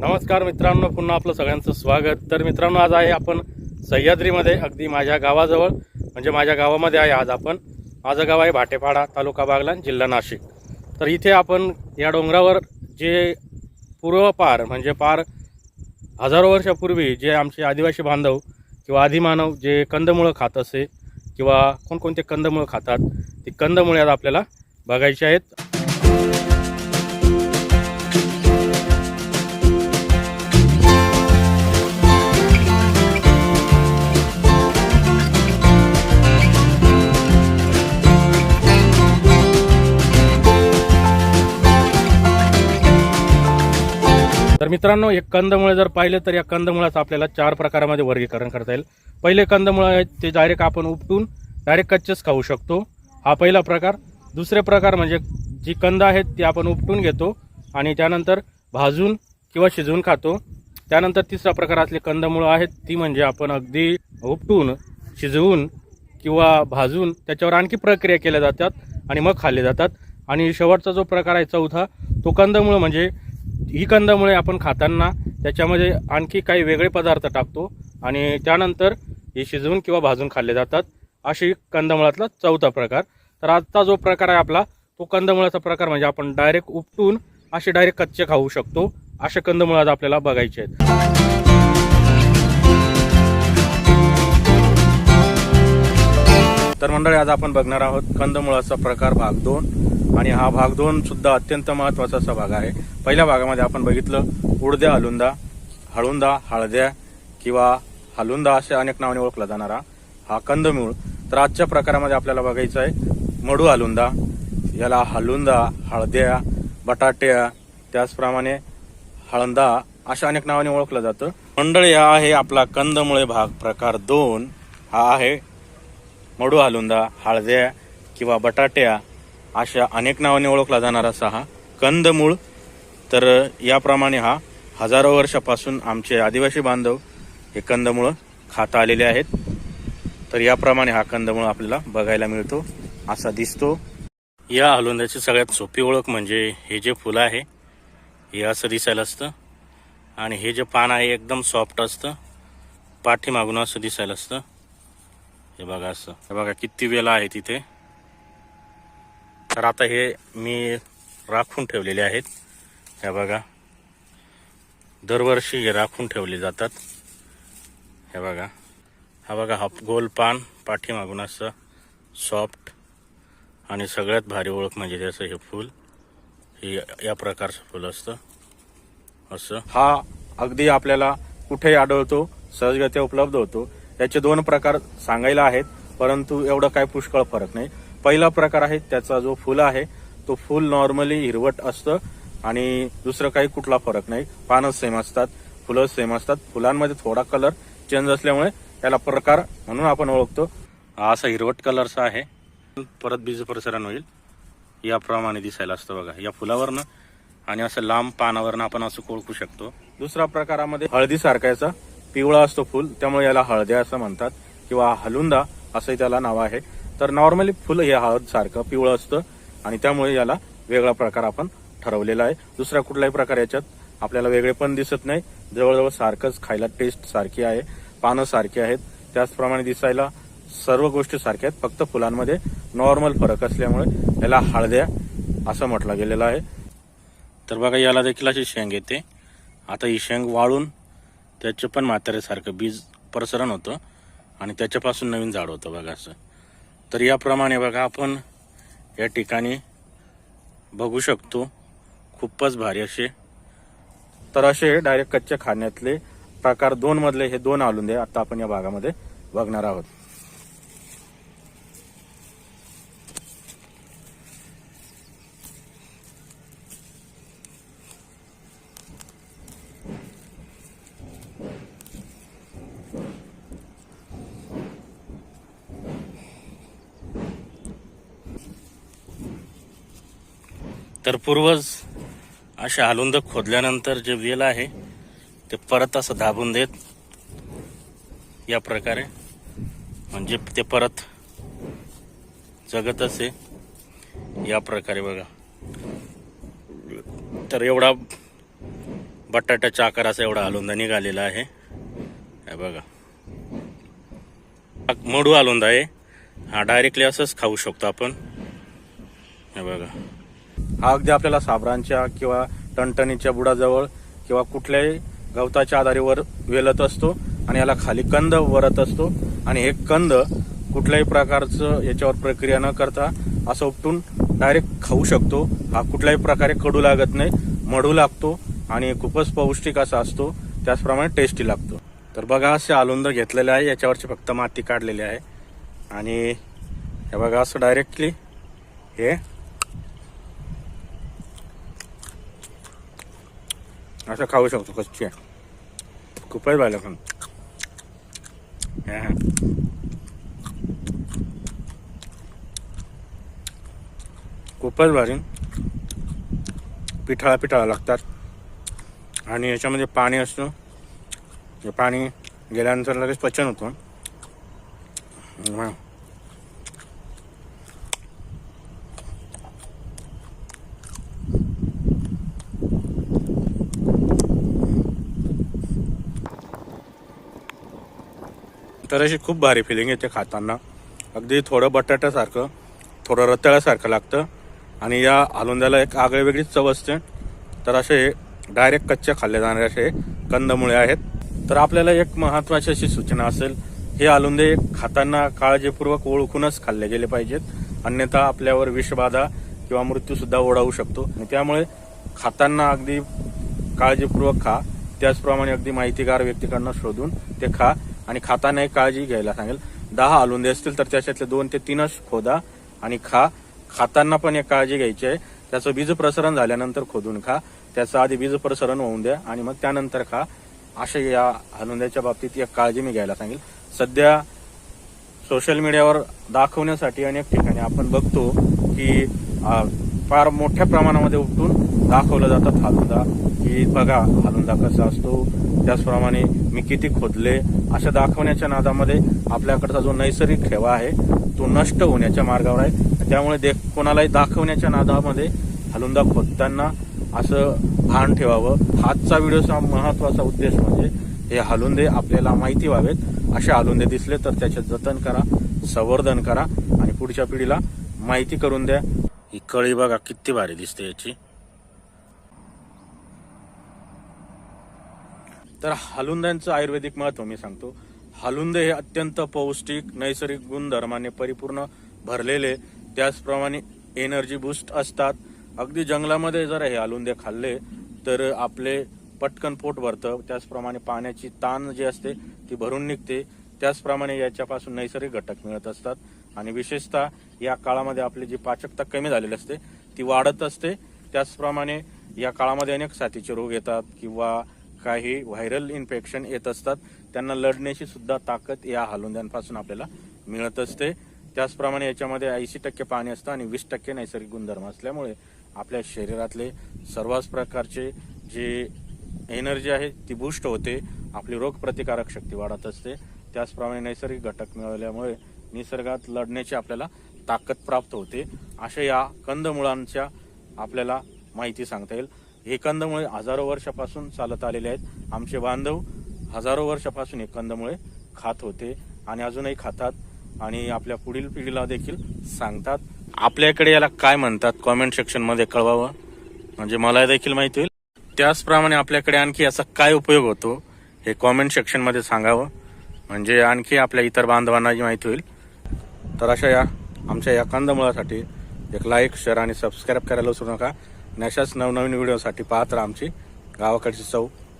नमस्कार मित्रांनो पुन्हा आपलं सगळ्यांचं स्वागत. तर मित्रांनो आज आहे आपण सह्याद्रीमध्ये अगदी माझ्या गावाजवळ म्हणजे माझ्या गावामध्ये आहे आज आपण. माझं गाव आहे भाटेपाडा तालुका बागलान जिल्हा नाशिक. तर इथे आपण या डोंगरावर जे पूर्वपार म्हणजे पार हजारो वर्षापूर्वी जे आमचे आदिवासी बांधव किंवा आदिमानव जे कंदमुळं खात असे किंवा कोणकोणते कंदमुळं खातात ती कंदमुळे आज आपल्याला बघायची आहेत. मित्रांनो एक कंदमुळे जर पाहिलं तर या कंदमुळाचं आपल्याला चार प्रकारामध्ये वर्गीकरण करता येईल. पहिले कंदमुळं आहेत ते डायरेक्ट आपण उपटून डायरेक्ट कच्चेच खाऊ शकतो. हा पहिला प्रकार. दुसरे प्रकार म्हणजे जी कंद आहेत ती आपण उपटून घेतो आणि त्यानंतर भाजून किंवा शिजवून खातो. त्यानंतर तिसरा प्रकार असले कंदमुळं आहेत ती म्हणजे आपण अगदी उपटून शिजवून किंवा भाजून त्याच्यावर आणखी प्रक्रिया केल्या जातात आणि मग खाल्ले जातात. आणि शेवटचा जो प्रकार आहे चौथा तो कंदमुळं म्हणजे ही कंदमुळे आपण खाताना त्याच्यामध्ये आणखी काही वेगळे पदार्थ टाकतो आणि त्यानंतर हे शिजवून किंवा भाजून खाल्ले जातात. अशी कंदमुळातला चौथा प्रकार. तर आजचा जो प्रकार आहे आपला तो कंदमुळाचा प्रकार म्हणजे आपण डायरेक्ट उपटून असे डायरेक्ट कच्चे खाऊ शकतो. असे कंदमुळ आज आपल्याला बघायचे आहेत. तर मंडळी आज आपण बघणार आहोत कंदमुळाचा प्रकार भाग दोन. आणि हा भाग दोन सुद्धा अत्यंत महत्त्वाचा असा भाग आहे. पहिल्या भागामध्ये आपण बघितलं उडद्या हलुंदा. हळुंदा हळद्या किंवा हलुंदा असे अनेक नावाने ओळखला जाणारा हा कंदमूळ. तर आजच्या प्रकारामध्ये आपल्याला बघायचं आहे मडू हलुंदा याला हलुंदा हळद्या बटाट्या त्याचप्रमाणे हळंदा अशा अनेक नावाने ओळखलं जातं. मंडळी हा आहे आपला कंदमुळे भाग प्रकार दोन. हा आहे मडू हलुंदा हळद्या किंवा बटाट्या. अशा अनेक नावाने ओळखला जाणारा असा हा कंदमूळ. तर याप्रमाणे हा हजारो वर्षापासून आमचे आदिवासी बांधव हे कंदमुळं खाता आलेले आहेत. तर याप्रमाणे हा कंदमुळ आपल्याला बघायला मिळतो असा दिसतो. या हलुंद्याची सगळ्यात सोपी ओळख म्हणजे हे जे फुलं आहे हे असं दिसायला असतं. आणि हे जे पान आहे एकदम सॉफ्ट असतं. पाठीमागून असं दिसायला असतं. हे बघा असं. हे बघा किती वेला आहे तिथे. तर आता हे मी राखून ठेवलेले आहेत. ह्या बघा. दरवर्षी हे राखून ठेवले जातात. हे बघा. हा बघा हा गोल पान पाठीमागून असं सॉफ्ट आणि सगळ्यात भारी ओळख म्हणजे त्याचं हे फूल. हे या प्रकारचं फूल असतं. असं. हा अगदी आपल्याला कुठेही आढळतो सहजगत्या उपलब्ध होतो. याचे दोन प्रकार सांगायला आहेत परंतु एवढं काय पुष्कळ फरक नाही. पहिला प्रकार आहे त्याचा जो फुल आहे तो फुल नॉर्मली हिरवट असतं आणि दुसरं काही कुठला फरक नाही. पानं सेम असतात फुलं सेम असतात. फुलांमध्ये थोडा कलर चेंज असल्यामुळे याला प्रकार म्हणून आपण ओळखतो. हा असा हिरवट कलरचा आहे. परत बीज प्रसरण होईल. याप्रमाणे दिसायला असतं बघा. या फुलावरनं आणि असं लांब पानावरनं आपण असं ओळखू शकतो. दुसऱ्या प्रकारामध्ये हळदी सारखायचा. पिवळा असतो फुल त्यामुळे याला हळद्या असं म्हणतात किंवा हलुंदा असंही त्याला नाव आहे. तर नॉर्मली फुलं हे हळद सारखं पिवळं असतं आणि त्यामुळे याला वेगळा प्रकार आपण ठरवलेला आहे. दुसरा कुठलाही प्रकार याच्यात आपल्याला वेगळे पण दिसत नाही. जवळजवळ सारखंच खायला टेस्ट सारखी आहे. पानं सारखी आहेत. त्याचप्रमाणे दिसायला सर्व गोष्टी सारख्या आहेत. फक्त फुलांमध्ये नॉर्मल फरक असल्यामुळे याला हळद्या असं म्हटलं गेलेलं आहे. तर बघा याला देखील अशी शेंग येते. आता ही शेंग वाळून त्याचे पण म्हाताऱ्यासारखं बीज प्रसरण होतं आणि त्याच्यापासून नवीन झाड होतं बघा असं. तर याप्रमाणे बघा आपण या ठिकाणी बघू शकतो खूपच भारी असे. तर असे डायरेक्ट कच्च्या खाण्यातले प्रकार दोन मधले हे दोन आलुंदे आता आपण या भागामध्ये बघणार आहोत. तर पूर्वज असे हलुंद खोदल्यानंतर जे वेल आहे ते परत असं दाबून देत या प्रकारे. म्हणजे ते परत जगत असे या प्रकारे बघा. तर एवढा बटाट्याच्या आकाराचा एवढा आलोंदा निघालेला आहे. हे बघा. मडू आलोंदा आहे. हा डायरेक्टली असंच खाऊ शकतो आपण. हे बघा. हा अगदी आपल्याला साबरांच्या किंवा टणटणीच्या बुडाजवळ किंवा कुठल्याही गवताच्या आधारेवर वेलत असतो आणि याला खाली कंद वरत असतो. आणि हे कंद कुठल्याही प्रकारचं याच्यावर प्रक्रिया न करता असं उपटून डायरेक्ट खाऊ शकतो. हा कुठल्याही प्रकारे कडू लागत नाही मडू लागतो आणि खूपच पौष्टिक असा असतो. त्याचप्रमाणे टेस्टी लागतो. तर बघा असे आलुंद घेतलेले आहे. याच्यावरची फक्त माती काढलेली आहे. आणि हे बघा असं डायरेक्टली हे असं खाऊ शकतो कच्ची खूपच भारी पण खूपच भारी पिठाळा पिठाळा लागतात。आणि याच्यामध्ये पाणी असतं. हे पाणी गेल्यानंतर लगेच पचन होतं. तर अशी खूप भारी फिलिंग येते खाताना. अगदी थोडं बटाट्यासारखं थोडं रताळ्यासारखं लागतं. आणि या आलुंद्याला एक आगळी वेगळीच चव असते. तर असे डायरेक्ट कच्चे खाल्ले जाणारे असे कंदमुळे आहेत. तर आपल्याला एक महत्वाची अशी सूचना असेल हे आलुंदे खाताना काळजीपूर्वक ओळखूनच खाल्ले गेले पाहिजेत. अन्यथा आपल्यावर विषबाधा किंवा मृत्यू सुद्धा ओढावू शकतो. आणि त्यामुळे खाताना अगदी काळजीपूर्वक खा. त्याचप्रमाणे अगदी माहितीगार व्यक्तीकडनं शोधून ते खा. आणि खाताना एक काळजी घ्यायला सांगेल. दहा आलुंदे असतील तर त्याच्यातले दोन ते तीनच खोदा आणि खा. खाताना पण एक काळजी घ्यायची आहे. त्याचं बीज प्रसरण झाल्यानंतर खोदून खा. त्याचं आधी बीज प्रसरण होऊन द्या आणि मग त्यानंतर खा. अशा या आलुंद्याच्या बाबतीत एक काळजी मी घ्यायला सांगेल. सध्या सोशल मीडियावर दाखवण्यासाठी अनेक ठिकाणी आपण बघतो की फार मोठ्या प्रमाणामध्ये उपटून दाखवलं जातात हालुंदा की बघा हालुंदा कसा असतो. त्याचप्रमाणे मी किती खोदले. अशा दाखवण्याच्या नादामध्ये आपल्याकडचा जो नैसर्गिक ठेवा आहे तो नष्ट होण्याच्या मार्गावर आहे. त्यामुळे देख कोणालाही दाखवण्याच्या नादामध्ये हलुंदा खोदताना असं भान ठेवावं. आजचा व्हिडिओचा महत्त्वाचा उद्देश म्हणजे हे हलुंदे आपल्याला माहिती व्हावेत. असे हलुंदे दिसले तर त्याचे जतन करा संवर्धन करा आणि पुढच्या पिढीला माहिती करून द्या. ही कळी बघा किती भारी दिसते याची. तर हालुंद्यांचं आयुर्वेदिक महत्त्व मी सांगतो. हालुंदे हे अत्यंत पौष्टिक नैसर्गिक गुणधर्माने परिपूर्ण भरलेले त्याचप्रमाणे एनर्जी बूस्ट असतात. अगदी जंगलामध्ये जर हे हालुंदे खाल्ले तर आपले पटकन पोट भरतं. त्याचप्रमाणे पाण्याची ताण जी असते ती भरून निघते. त्याचप्रमाणे याच्यापासून नैसर्गिक घटक मिळत असतात. आणि विशेषतः या काळामध्ये आपली जी पाचकता कमी झालेली असते ती वाढत असते. त्याचप्रमाणे या काळामध्ये अनेक साथीचे रोग येतात किंवा काही व्हायरल इन्फेक्शन येत असतात. त्यांना लढण्याची सुद्धा ताकद या हलुंद्यांपासून आपल्याला मिळत असते. त्याचप्रमाणे याच्यामध्ये ऐंशी टक्के पाणी असतं आणि वीस टक्के नैसर्गिक गुणधर्म असल्यामुळे आपल्या शरीरातले सर्वच प्रकारचे जे एनर्जी आहे ती बूस्ट होते. आपली रोगप्रतिकारक शक्ती वाढत असते. त्याचप्रमाणे नैसर्गिक घटक मिळवल्यामुळे निसर्गात लढण्याची आपल्याला ताकद प्राप्त होते. अशा या कंदमुळांच्या आपल्याला माहिती सांगता येईल. हे कंदमुळे हजारो वर्षापासून चालत आलेले आहेत. आमचे बांधव हजारो वर्षापासून हे कंदमुळे खात होते आणि अजूनही खातात आणि आपल्या पुढील पिढीला देखील सांगतात. आपल्याकडे याला काय म्हणतात? कॉमेंट सेक्शनमध्ये कळवावं. म्हणजे मला देखील माहिती होईल. त्याचप्रमाणे आपल्याकडे आणखी याचा काय उपयोग होतो हे कॉमेंट सेक्शनमध्ये सांगावं. म्हणजे आणखी आपल्या इतर बांधवांनाही माहिती होईल. तर अशा या आमच्या या कंदमुळासाठी एक लाईक शेअर आणि सबस्क्राईब करायला विसरू नका. आणि अशाच नवनवीन व्हिडिओसाठी पाहत राहा आमची गावाकडची चव